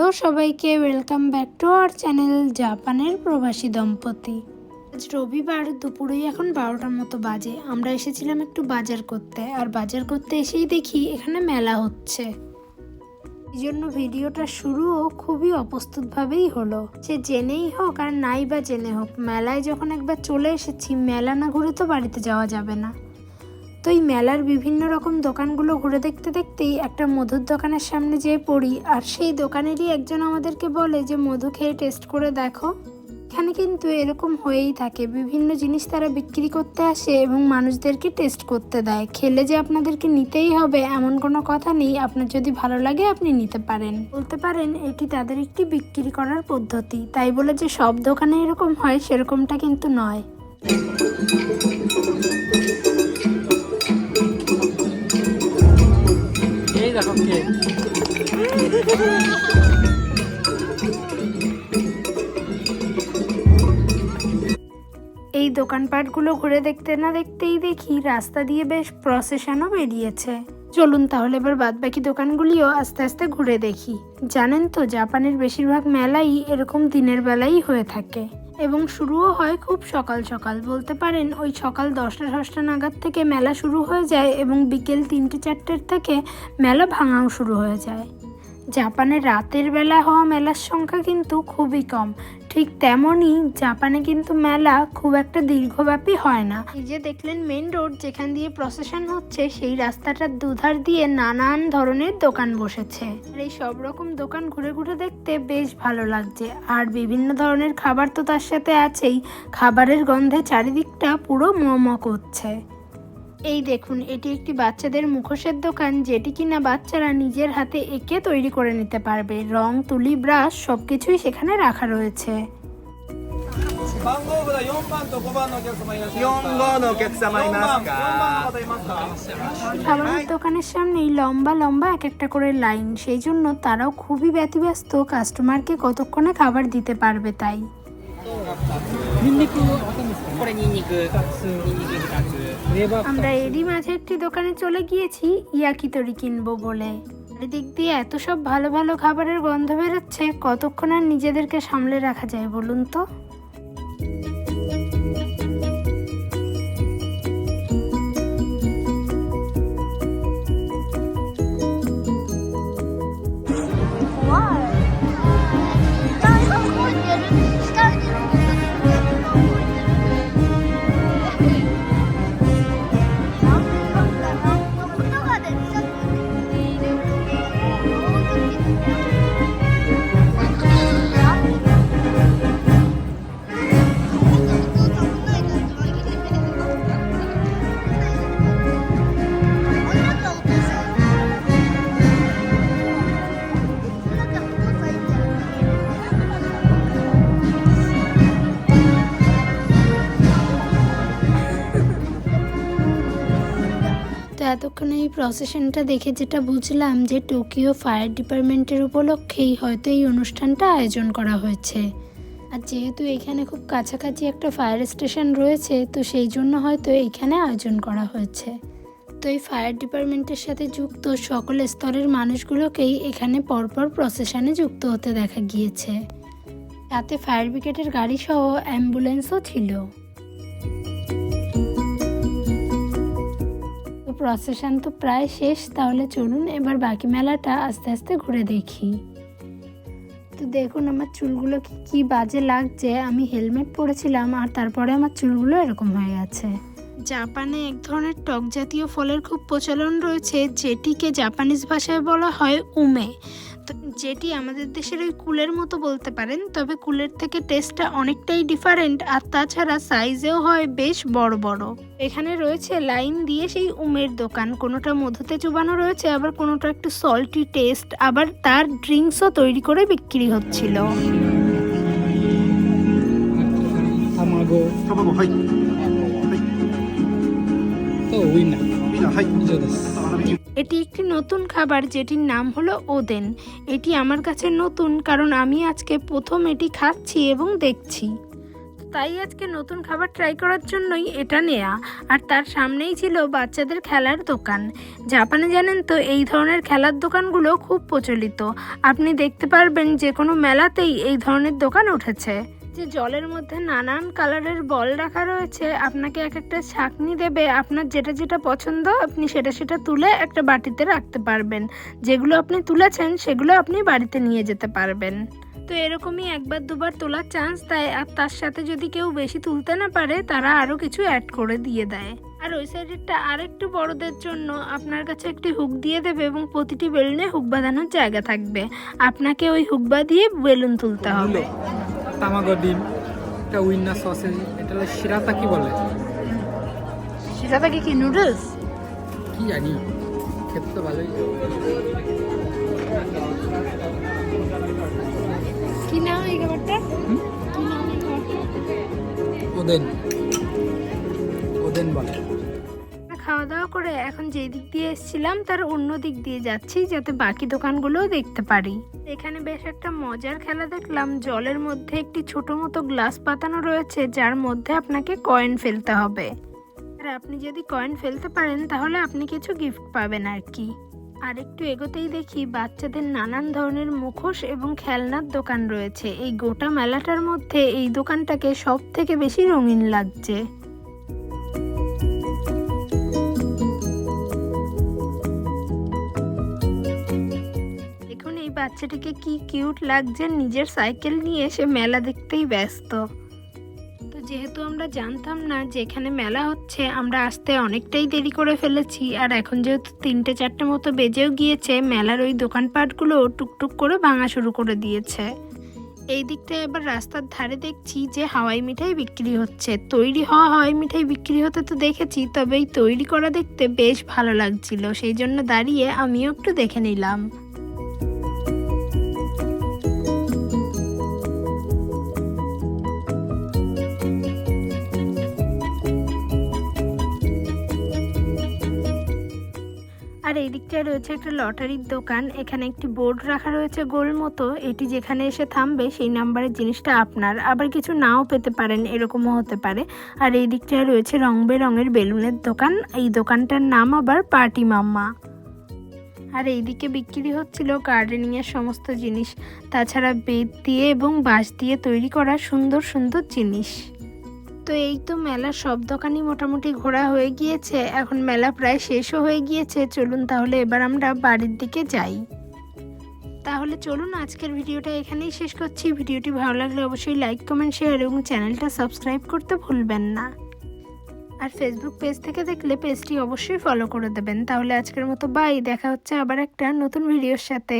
Hello সবাইকে welcome back to our channel জাপানের প্রবাসী দম্পতি। আজ রবিবার দুপুরেই এখন বারোটার মতো বাজে। আমরা এসেছিলাম একটু বাজার করতে, আর বাজার করতে এসেই দেখি এখানে মেলা হচ্ছে। এই জন্য ভিডিওটা শুরুও খুবই অপ্রস্তুতভাবেই হলো। সে জেনেই হোক আর নাই বা জেনে হোক, মেলায় যখন একবার চলে এসেছি, মেলা না ঘুরে তো বাড়িতে যাওয়া যাবে না। তো এই মেলার বিভিন্ন রকম দোকানগুলো ঘুরে দেখতে দেখতেই একটা মধুর দোকানের সামনে যেয়ে পড়ি। আর সেই দোকানেরই একজন আমাদেরকে বলে যে, মধু খেয়ে টেস্ট করে দেখো। এখানে কিন্তু এরকম হয়েই থাকে। বিভিন্ন জিনিস তারা বিক্রি করতে আসে এবং মানুষদেরকে টেস্ট করতে দেয়। খেলে যে আপনাদেরকে নিতেই হবে এমন কোনো কথা নেই। আপনার যদি ভালো লাগে, আপনি নিতে পারেন। বলতে পারেন, এটি তাদের একটি বিক্রি করার পদ্ধতি। তাই বলে যে, সব দোকানে এরকম হয়, সেরকমটা কিন্তু নয়। দেখো এই দোকানপাটগুলো ঘুরে দেখতে না দেখতেই দেখি রাস্তা দিয়ে বেশ প্রসেশনও বেরিয়েছে। চলুন তাহলে এবার বাদবাকি দোকানগুলিও আস্তে আস্তে ঘুরে দেখি। জানেন তো, জাপানের বেশিরভাগ মেলাই এরকম দিনের বেলাই হয়ে থাকে। এবং শুরুও হয় খুব সকাল সকাল। বলতে পারেন ওই সকাল দশটা দশটা নাগাদ থেকে মেলা শুরু হয়ে যায় এবং বিকেল তিনটে, চারটের থেকে মেলা ভাঙাও শুরু হয়ে যায়। জাপানে রাতের বেলা হওয়া মেলার সংখ্যা কিন্তু খুবই কম। ঠিক তেমনই জাপানে কিন্তু মেলা খুব একটা দীর্ঘব্যাপী হয় না। এই যে দেখলেন মেন রোড, যেখান দিয়ে প্রসেশন হচ্ছে, সেই রাস্তাটার দুধার দিয়ে নানান ধরনের দোকান বসেছে। আর এই সব রকম দোকান ঘুরে ঘুরে দেখতে বেশ ভালো লাগছে। আর বিভিন্ন ধরনের খাবার তো তার সাথে আছেই। খাবারের গন্ধে চারিদিকটা পুরো ম করছে। এই দেখুন এটি একটি বাচ্চাদের মুখোশের দোকান যেটি কিনা বাচ্চারা নিজের হাতে এঁকে তৈরি করে নিতে পারবে। রং তুলি ব্রাশ সবকিছুই সেখানে রাখা রয়েছে। খাবারের দোকানের সামনেই লম্বা লম্বা এক একটা করে লাইন। সেই জন্য তারাও খুবই ব্যতিব্যস্ত কাস্টমারকে কতক্ষণে খাবার দিতে পারবে তাই। আমরা এরই মাঝে একটি দোকানে চলে গিয়েছি, ইয়াকি তরি কিনবো বলে। চারিদিক দিয়ে এত সব ভালো ভালো খাবারের গন্ধ বেরোচ্ছে, কতক্ষণ আর নিজেদেরকে সামলে রাখা যায় বলুন তো? এতক্ষণে এই প্রসেশনটা দেখে যেটা বুঝলাম যে টোকিও ফায়ার ডিপার্টমেন্টের উপলক্ষেই হয়তো এই অনুষ্ঠানটা আয়োজন করা হয়েছে। আর যেহেতু এখানে খুব কাছাকাছি একটা ফায়ার স্টেশন রয়েছে, তো সেই জন্য হয়তো এইখানে আয়োজন করা হয়েছে। তো এই ফায়ার ডিপার্টমেন্টের সাথে যুক্ত সকল স্তরের মানুষগুলোকেই এখানে পরপর প্রসেশনে যুক্ত হতে দেখা গিয়েছে। তাতে ফায়ার ব্রিগেডের গাড়ি সহ অ্যাম্বুলেন্সও ছিল। প্রসেশন তো প্রায় শেষ, তাহলে চলুন এবার বাকি মেলাটা আস্তে আস্তে ঘুরে দেখি। তো দেখুন আমার চুলগুলো কি বাজে লাগছে। আমি হেলমেট পরেছিলাম আর তারপরে আমার চুলগুলো এরকম হয়ে গেছে। জাপানে এক ধরনের টক জাতীয় ফলের খুব প্রচলন রয়েছে, যেটিকে জাপানিজ ভাষায় বলা হয় উমে। তো যেটি আমাদের দেশের ওই কুলের মতো বলতে পারেন তবে কুলের থেকে টেস্টটা অনেকটাই ডিফারেন্ট আর তাছাড়া সাইজেও হয় বেশ বড় বড়। এখানে রয়েছে লাইন দিয়ে সেই উমের দোকান কোনোটা মধুতে চুবানো রয়েছে আবার কোনোটা একটু সল্টি টেস্ট আবার তার ড্রিঙ্কসও তৈরি করে বিক্রি হচ্ছিল। Go. Come এটি একটি নতুন খাবার যেটির নাম হলো ওদেন। এটি আমার কাছে নতুন কারণ আমি আজকে প্রথম এটি খাচ্ছি এবং দেখছি। তাই আজকে নতুন খাবার ট্রাই করার জন্যই এটা নেয়া। আর তার সামনেই ছিল বাচ্চাদের খেলার দোকান। জাপানে জানেন তো এই ধরনের খেলার দোকানগুলো খুব প্রচলিত। আপনি দেখতে পারবেন যে কোনো মেলাতেই এই ধরনের দোকান উঠেছে। যে জলের মধ্যে নানান কালারের বল রাখা রয়েছে, আপনাকে এক একটা ছাকনি দেবে। আপনার যেটা যেটা পছন্দ, আপনি সেটা সেটা তুলে একটা বাটিতে রাখতে পারবেন। যেগুলো আপনি তুলেছেন, সেগুলো আপনি বাড়িতে নিয়ে যেতে পারবেন। তো এরকমই একবার দুবার তোলার চান্স দেয়। আর তার সাথে যদি কেউ বেশি তুলতে না পারে, তারা আরও কিছু অ্যাড করে দিয়ে দেয়। আর ওই সাইডেরটা আরেকটু বড়দের জন্য আপনার কাছে একটি হুক দিয়ে দেবে এবং প্রতিটি বেলুনে হুক বাঁধানোর জায়গা থাকবে। আপনাকে ওই হুক বাঁধিয়ে বেলুন তুলতে হবে। তামাগো ডিম এটা উইন্নার সসেজ এটা হলো শিরাতা কি বলে? সেটা থেকে কি নুডলস? কি জানি খেতে তো ভালোই। কি নাম এই খাবারটা? কি নাম এই খাবারটা? ওদেন। ওদেন বলে। করে এখন যেই দিক দিয়ে এসেছিলাম, তার অন্য দিক দিয়ে যাচ্ছি যাতে বাকি দোকানগুলোও দেখতে পারি। এখানে বেশ একটা মজার খেলা দেখলাম। জলের মধ্যে একটি ছোট মতো গ্লাস পাতানো রয়েছে, যার মধ্যে আপনাকে কয়েন ফেলতে হবে। আর আপনি যদি কয়েন ফেলতে পারেন, তাহলে আপনি কিছু গিফট পাবেন আর কি। আর একটু এগোতেই দেখি বাচ্চাদের নানান ধরনের মুখোশ এবং খেলনার দোকান রয়েছে। এই গোটা মেলাটার মধ্যে এই দোকানটাকে সব থেকে বেশি রঙিন লাগছে। এই বাচ্চাটিকে কি কিউট লাগছে নিজের সাইকেল নিয়ে সে মেলা দেখতেই ব্যস্ত। তো যেহেতু আমরা জানতাম না যে এখানে মেলা হচ্ছে, আমরা আসতে অনেকটাই দেরি করে ফেলেছি। আর এখন যেহেতু তিনটে চারটে মতো বেজেও গিয়েছে, মেলার ওই দোকানপাটগুলো টুকটুক করে ভাঙা শুরু করে দিয়েছে। এই দিকটায় এবার রাস্তার ধারে দেখছি যে হাওয়াই মিঠাই বিক্রি হচ্ছে। তৈরি হওয়া হাওয়াই মিঠাই বিক্রি হতে তো দেখেছি, তবে এই তৈরি করা দেখতে বেশ ভালো লাগছিল। সেই জন্য দাঁড়িয়ে আমিও একটু দেখে নিলাম। দিকটায় রয়েছে একটা লটারির দোকান, এখানে একটি বোর্ড রাখা রয়েছে গোল মতো, এটি যেখানে এসে থামবে সেই নাম্বারের জিনিসটা আপনার, আবার কিছু নাও পেতে পারেন, এরকমও হতে পারে। আর এই দিকটায় রয়েছে রং বেরঙের বেলুনের দোকান, এই দোকানটার নাম আবার পার্টি মাম্মা। আর এইদিকে বিক্রি হচ্ছিল গার্ডেনিং এর সমস্ত জিনিস, তাছাড়া বেত দিয়ে এবং বাঁশ দিয়ে তৈরি করা সুন্দর সুন্দর জিনিস। তো এই তো মেলার সব দোকানই মোটামুটি ঘোরা হয়ে গিয়েছে। এখন মেলা প্রায় শেষও হয়ে গিয়েছে। চলুন তাহলে এবার আমরা বাড়ির দিকে যাই। তাহলে চলুন আজকের ভিডিওটা এখানেই শেষ করছি। ভিডিওটি ভালো লাগলে অবশ্যই লাইক কমেন্ট শেয়ার এবং চ্যানেলটা সাবস্ক্রাইব করতে ভুলবেন না। আর ফেসবুক পেজ থেকে দেখলে পেজটি অবশ্যই ফলো করে দেবেন। তাহলে আজকের মতো বাই দেখা হচ্ছে আবার একটা নতুন ভিডিওর সাথে।